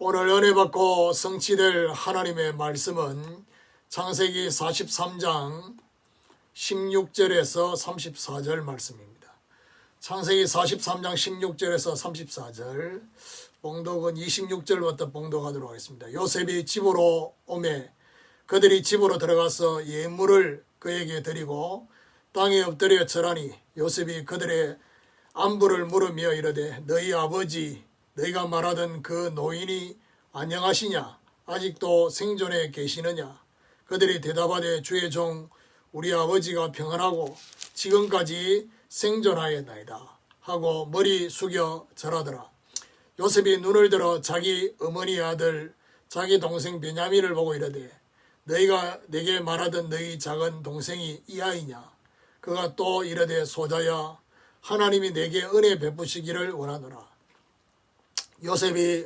오늘 은혜 받고 성취될 하나님의 말씀은 창세기 43장 16절에서 34절 말씀입니다. 창세기 43장 16절에서 34절 봉독은 26절부터 봉독하도록 하겠습니다. 요셉이 집으로 오매 그들이 집으로 들어가서 예물을 그에게 드리고 땅에 엎드려 절하니 요셉이 그들의 안부를 물으며 이르되 너희 아버지 너희가 말하던 그 노인이 안녕하시냐? 아직도 생존해 계시느냐? 그들이 대답하되 주의 종 우리 아버지가 평안하고 지금까지 생존하였나이다. 하고 머리 숙여 절하더라. 요셉이 눈을 들어 자기 어머니 아들 자기 동생 베냐민을 보고 이르되 너희가 내게 말하던 너희 작은 동생이 이 아이냐? 그가 또 이르되 소자야 하나님이 내게 은혜 베푸시기를 원하노라 요셉이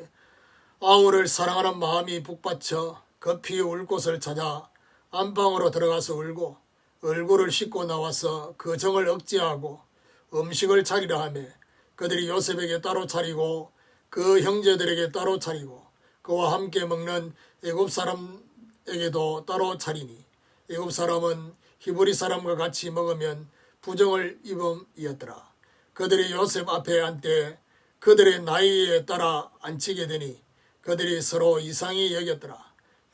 아우를 사랑하는 마음이 북받쳐 급히 울 곳을 찾아 안방으로 들어가서 울고 얼굴을 씻고 나와서 그 정을 억제하고 음식을 차리려 하며 그들이 요셉에게 따로 차리고 그 형제들에게 따로 차리고 그와 함께 먹는 애굽 사람에게도 따로 차리니 애굽 사람은 히브리 사람과 같이 먹으면 부정을 입음이었더라. 그들이 요셉 앞에 앉되 그들의 나이에 따라 앉히게 되니 그들이 서로 이상히 여겼더라.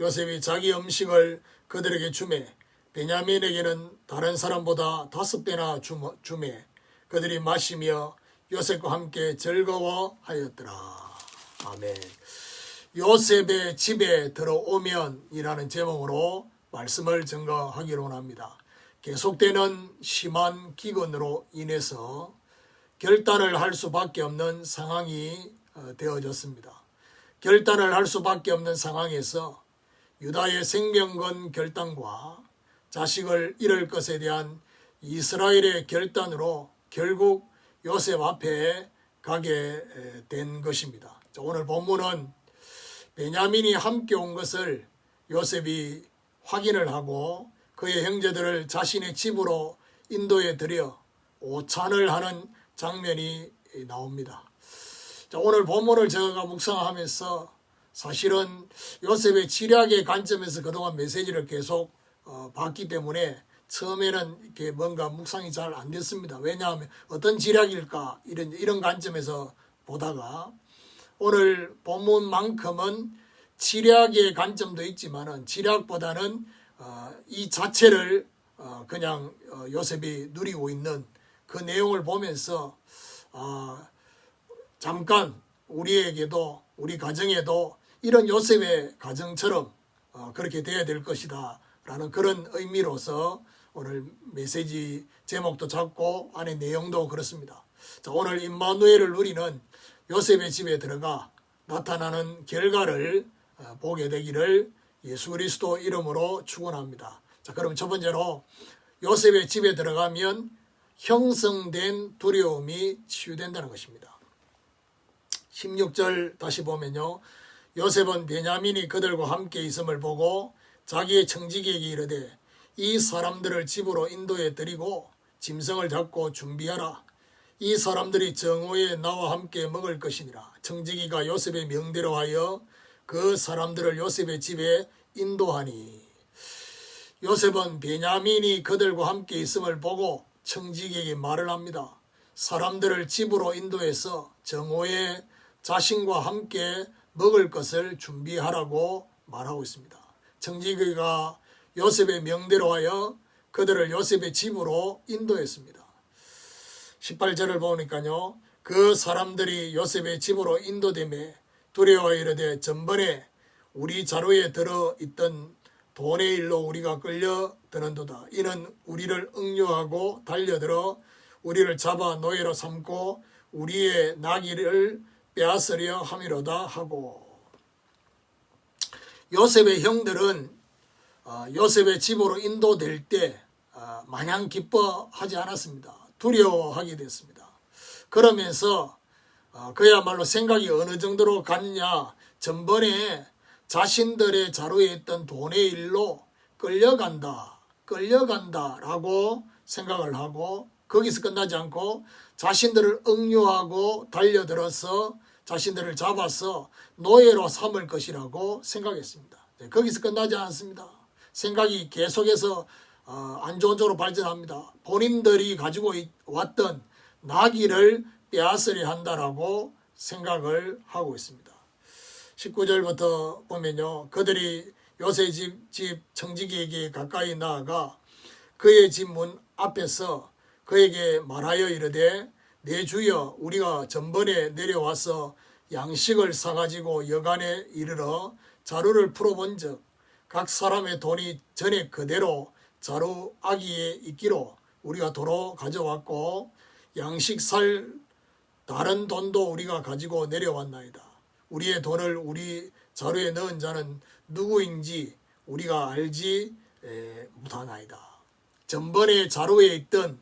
요셉이 자기 음식을 그들에게 주매 베냐민에게는 다른 사람보다 다섯 배나 주- 주매 그들이 마시며 요셉과 함께 즐거워하였더라. 아멘. 요셉의 집에 들어오면이라는 제목으로 말씀을 증거하기로 합니다. 계속되는 심한 기근으로 인해서 결단을 할 수밖에 없는 상황이 어, 되어졌습니다. 결단을 할 수밖에 없는 상황에서 유다의 생명건 결단과 자식을 잃을 것에 대한 이스라엘의 결단으로 결국 요셉 앞에 가게 에, 된 것입니다. 자, 오늘 본문은 베냐민이 함께 온 것을 요셉이 확인을 하고 그의 형제들을 자신의 집으로 인도에 들여 오찬을 하는 장면이 나옵니다. 자, 오늘 본문을 제가 묵상하면서 사실은 요셉의 지략의 관점에서 그동안 메시지를 계속 어, 봤기 때문에 처음에는 이렇게 뭔가 묵상이 잘 안 됐습니다. 왜냐하면 어떤 지략일까 이런 이런 관점에서 보다가 오늘 본문만큼은 지략의 관점도 있지만은 지략보다는 어, 이 자체를 어, 그냥 어, 요셉이 누리고 있는 그 내용을 보면서 아, 잠깐 우리에게도 우리 가정에도 이런 요셉의 가정처럼 어, 그렇게 돼야 될 것이다 라는 그런 의미로서 오늘 메시지 제목도 잡고 안에 내용도 그렇습니다. 자, 오늘 임마누엘을 누리는 요셉의 집에 들어가 나타나는 결과를 어, 보게 되기를 예수 그리스도 이름으로 축원합니다. 자, 그럼 첫 번째로 요셉의 집에 들어가면 형성된 두려움이 치유된다는 것입니다. 16절 다시 보면요. 요셉은 베냐민이 그들과 함께 있음을 보고 자기의 청지기에게 이르되 이 사람들을 집으로 인도에 드리고 짐승을 잡고 준비하라. 이 사람들이 정오에 나와 함께 먹을 것이니라. 청지기가 요셉의 명대로 하여 그 사람들을 요셉의 집에 인도하니 요셉은 베냐민이 그들과 함께 있음을 보고 청지기에게 말을 합니다. 사람들을 집으로 인도해서 정오에 자신과 함께 먹을 것을 준비하라고 말하고 있습니다. 청지기가 요셉의 명대로 하여 그들을 요셉의 집으로 인도했습니다. 18절을 보니까요. 그 사람들이 요셉의 집으로 인도됨에 두려워 이르되 전번에 우리 자루에 들어 있던 돈의 일로 우리가 끌려 드는도다. 이는 우리를 응유하고 달려들어 우리를 잡아 노예로 삼고 우리의 나귀를 빼앗으려 함이로다 하고 요셉의 형들은 어, 요셉의 집으로 인도될 때 어, 마냥 기뻐하지 않았습니다. 두려워하게 됐습니다. 그러면서 어, 그야말로 생각이 어느 정도로 갔냐 전번에 자신들의 자루에 있던 돈의 일로 끌려간다 끌려간다 라고 생각을 하고 거기서 끝나지 않고 자신들을 응유하고 달려들어서 자신들을 잡아서 노예로 삼을 것이라고 생각했습니다. 네, 거기서 끝나지 않았습니다. 생각이 계속해서 어, 안 좋은 쪽으로 발전합니다. 본인들이 가지고 있- 왔던 나귀를 빼앗으려 한다라고 생각을 하고 있습니다. 19절부터 보면요. 그들이 요새 집, 집 청지기에게 가까이 나아가 그의 집 문 앞에서 그에게 말하여 이르되 내 주여 우리가 전번에 내려와서 양식을 사가지고 여간에 이르러 자루를 풀어본 즉 각 사람의 돈이 전에 그대로 자루 아기에 있기로 우리가 도로 가져왔고 양식 살 다른 돈도 우리가 가지고 내려왔나이다. 우리의 돈을 우리 자루에 넣은 자는 누구인지 우리가 알지 에, 못하나이다. 전번에 자루에 있던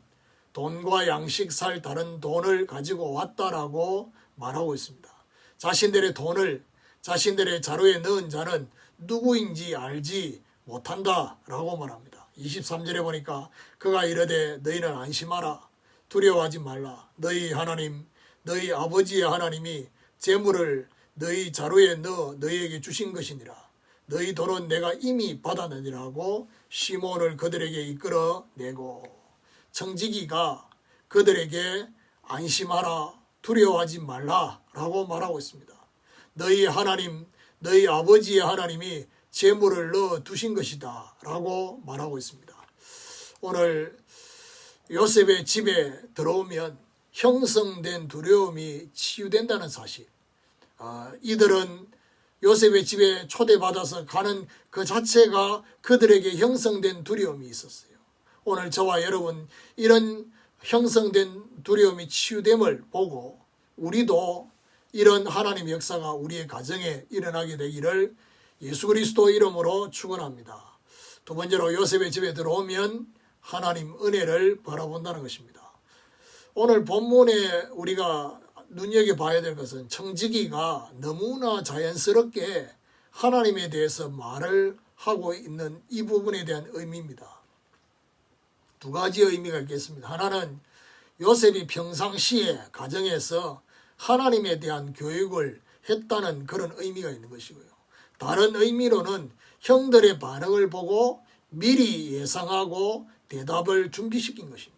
돈과 양식 살 다른 돈을 가지고 왔다라고 말하고 있습니다. 자신들의 돈을 자신들의 자루에 넣은 자는 누구인지 알지 못한다라고 말합니다. 23절에 보니까 그가 이르되 너희는 안심하라 두려워하지 말라 너희 하나님 너희 아버지의 하나님이 재물을 너희 자루에 넣어 너희에게 주신 것이니라 너희 돈은 내가 이미 받았느니라고 시몬을 그들에게 이끌어 내고 청지기가 그들에게 안심하라 두려워하지 말라라고 말하고 있습니다. 너희 하나님 너희 아버지의 하나님이 재물을 넣어 두신 것이다라고 말하고 있습니다. 오늘 요셉의 집에 들어오면 형성된 두려움이 치유된다는 사실. 아, 이들은 요셉의 집에 초대받아서 가는 그 자체가 그들에게 형성된 두려움이 있었어요. 오늘 저와 여러분 이런 형성된 두려움이 치유됨을 보고 우리도 이런 하나님의 역사가 우리의 가정에 일어나게 되기를 예수 그리스도 이름으로 축원합니다. 두 번째로 요셉의 집에 들어오면 하나님 은혜를 바라본다는 것입니다. 오늘 본문에 우리가 눈여겨봐야 될 것은 청지기가 너무나 자연스럽게 하나님에 대해서 말을 하고 있는 이 부분에 대한 의미입니다. 두 가지 의미가 있겠습니다. 하나는 요셉이 평상시에 가정에서 하나님에 대한 교육을 했다는 그런 의미가 있는 것이고요. 다른 의미로는 형들의 반응을 보고 미리 예상하고 대답을 준비시킨 것입니다.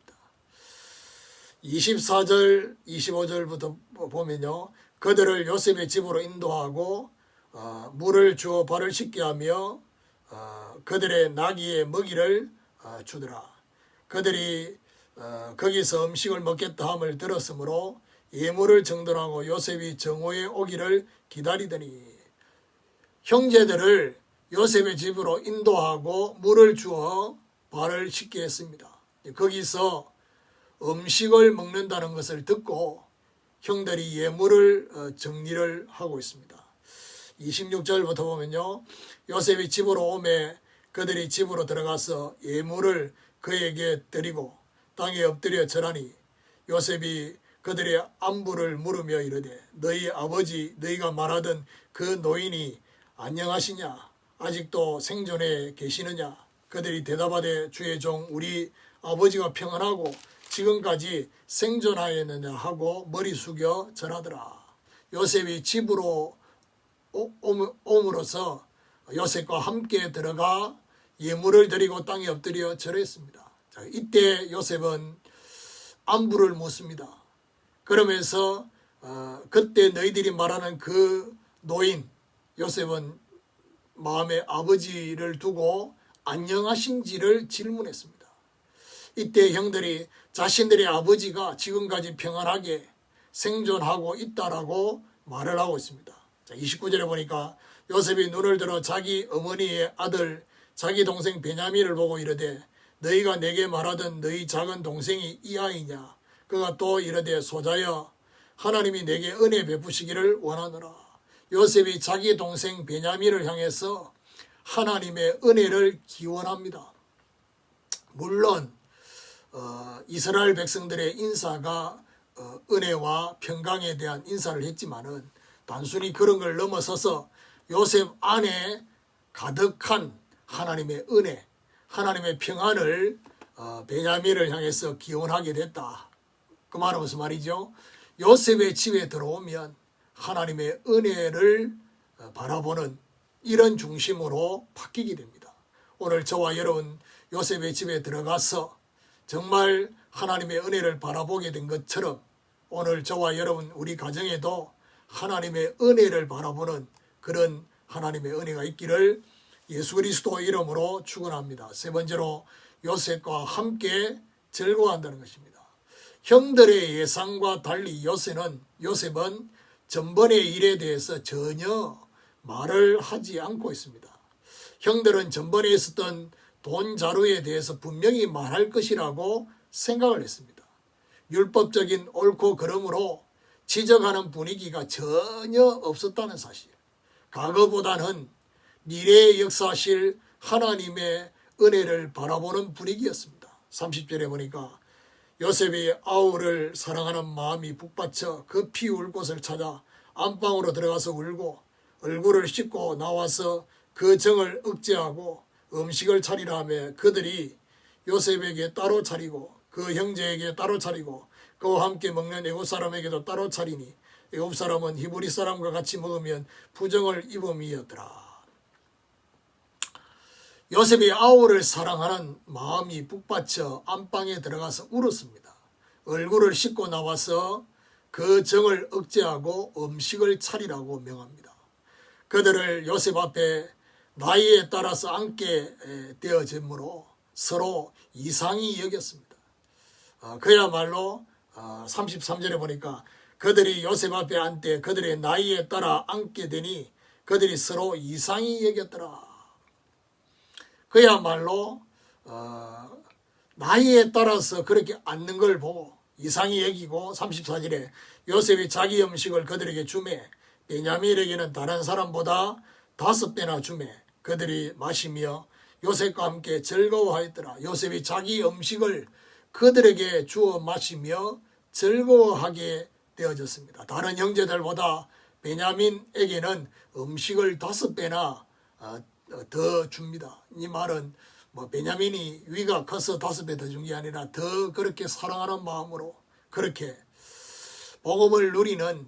24절, 25절부터 보면요. 그들을 요셉의 집으로 인도하고 어, 물을 주어 발을 씻게 하며 어, 그들의 나귀의 먹이를 어, 주더라. 그들이 어, 거기서 음식을 먹겠다 함을 들었으므로 예물을 정돈하고 요셉이 정오에 오기를 기다리더니 형제들을 요셉의 집으로 인도하고 물을 주어 발을 씻게 했습니다. 거기서 음식을 먹는다는 것을 듣고 형들이 예물을 어, 정리를 하고 있습니다. 26절부터 보면요. 요셉이 집으로 오매 그들이 집으로 들어가서 예물을 그에게 드리고 땅에 엎드려 절하니 요셉이 그들의 안부를 물으며 이르되 너희 아버지 너희가 말하던 그 노인이 안녕하시냐 아직도 생존해 계시느냐 그들이 대답하되 주의 종 우리 아버지가 평안하고 지금까지 생존하였느냐 하고 머리 숙여 절하더라 요셉이 집으로 옴으로써 요셉과 함께 들어가 예물을 드리고 땅에 엎드려 절했습니다. 자, 이때 요셉은 안부를 묻습니다. 그러면서 어, 그때 너희들이 말하는 그 노인 요셉은 마음에 아버지를 두고 안녕하신지를 질문했습니다. 이때 형들이 자신들의 아버지가 지금까지 평안하게 생존하고 있다라고 말을 하고 있습니다. 자, 29절에 보니까 요셉이 눈을 들어 자기 어머니의 아들 자기 동생 베냐민을 보고 이르되 너희가 내게 말하던 너희 작은 동생이 이 아이냐 그가 또 이르되 소자여 하나님이 내게 은혜 베푸시기를 원하노라 요셉이 자기 동생 베냐민을 향해서 하나님의 은혜를 기원합니다. 물론 어, 이스라엘 백성들의 인사가 어, 은혜와 평강에 대한 인사를 했지만은 단순히 그런 걸 넘어서서 요셉 안에 가득한 하나님의 은혜, 하나님의 평안을 어, 베냐민을 향해서 기원하게 됐다. 그 말은 무슨 말이죠? 요셉의 집에 들어오면 하나님의 은혜를 어, 바라보는 이런 중심으로 바뀌게 됩니다. 오늘 저와 여러분 요셉의 집에 들어가서 정말 하나님의 은혜를 바라보게 된 것처럼 오늘 저와 여러분 우리 가정에도 하나님의 은혜를 바라보는 그런 하나님의 은혜가 있기를 예수 그리스도 이름으로 축원합니다. 세 번째로 요셉과 함께 즐거워한다는 것입니다. 형들의 예상과 달리 요셉은 요셉은 전번의 일에 대해서 전혀 말을 하지 않고 있습니다. 형들은 전번에 있었던 돈 자루에 대해서 분명히 말할 것이라고 생각을 했습니다. 율법적인 옳고 그름으로 지적하는 분위기가 전혀 없었다는 사실. 과거보다는 미래의 역사실 하나님의 은혜를 바라보는 분위기였습니다. 30절에 보니까 요셉이 아우를 사랑하는 마음이 북받쳐 급히 울 곳을 찾아 안방으로 들어가서 울고 얼굴을 씻고 나와서 그 정을 억제하고 음식을 차리라 하며 그들이 요셉에게 따로 차리고 그 형제에게 따로 차리고 그와 함께 먹는 애굽 사람에게도 따로 차리니 애굽 사람은 히브리 사람과 같이 먹으면 부정을 입음이었더라. 요셉이 아우를 사랑하는 마음이 북받쳐 안방에 들어가서 울었습니다. 얼굴을 씻고 나와서 그 정을 억제하고 음식을 차리라고 명합니다. 그들을 요셉 앞에 나이에 따라서 앉게 되어지므로 서로 이상히 여겼습니다. 어, 그야말로 33절에 보니까 그들이 요셉 앞에 앉되 그들의 나이에 따라 앉게 되니 그들이 서로 이상히 여겼더라. 그야말로 어, 나이에 따라서 그렇게 앉는 걸 보고 이상히 여기고 34절에 요셉이 자기 음식을 그들에게 주매 베냐민에게는 다른 사람보다 다섯 배나 주매 그들이 마시며 요셉과 함께 즐거워하였더라. 요셉이 자기 음식을 그들에게 주어 마시며 즐거워하게 되어졌습니다. 다른 형제들보다 베냐민에게는 음식을 다섯 배나 어, 더 줍니다. 이 말은 뭐 베냐민이 위가 커서 다섯 배 더 준 게 아니라 더 그렇게 사랑하는 마음으로 그렇게 복음을 누리는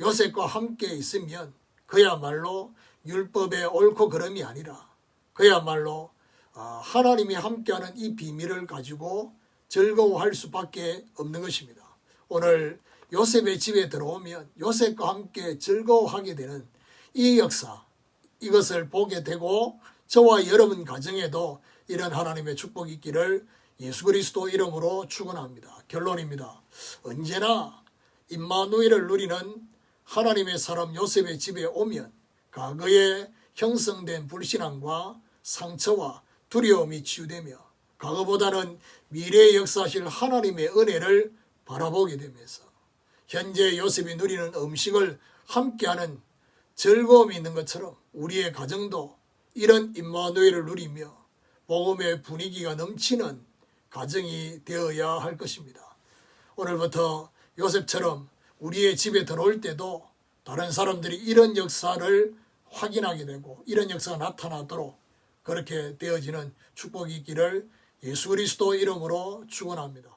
요셉과 함께 있으면 그야말로 율법의 옳고 그름이 아니라 그야말로 아, 하나님이 함께하는 이 비밀을 가지고 즐거워할 수밖에 없는 것입니다. 오늘 요셉의 집에 들어오면 요셉과 함께 즐거워하게 되는 이 역사 이것을 보게 되고 저와 여러분 가정에도 이런 하나님의 축복이 있기를 예수 그리스도 이름으로 축원합니다. 결론입니다. 언제나 임마누엘을 누리는 하나님의 사람 요셉의 집에 오면 과거에 형성된 불신앙과 상처와 두려움이 치유되며 과거보다는 미래의 역사실 하나님의 은혜를 바라보게 되면서 현재 요셉이 누리는 음식을 함께하는 즐거움이 있는 것처럼 우리의 가정도 이런 임마누엘을 누리며 복음의 분위기가 넘치는 가정이 되어야 할 것입니다. 오늘부터 요셉처럼 우리의 집에 들어올 때도 다른 사람들이 이런 역사를 확인하게 되고 이런 역사가 나타나도록 그렇게 되어지는 축복이 있기를 예수 그리스도 이름으로 축원합니다.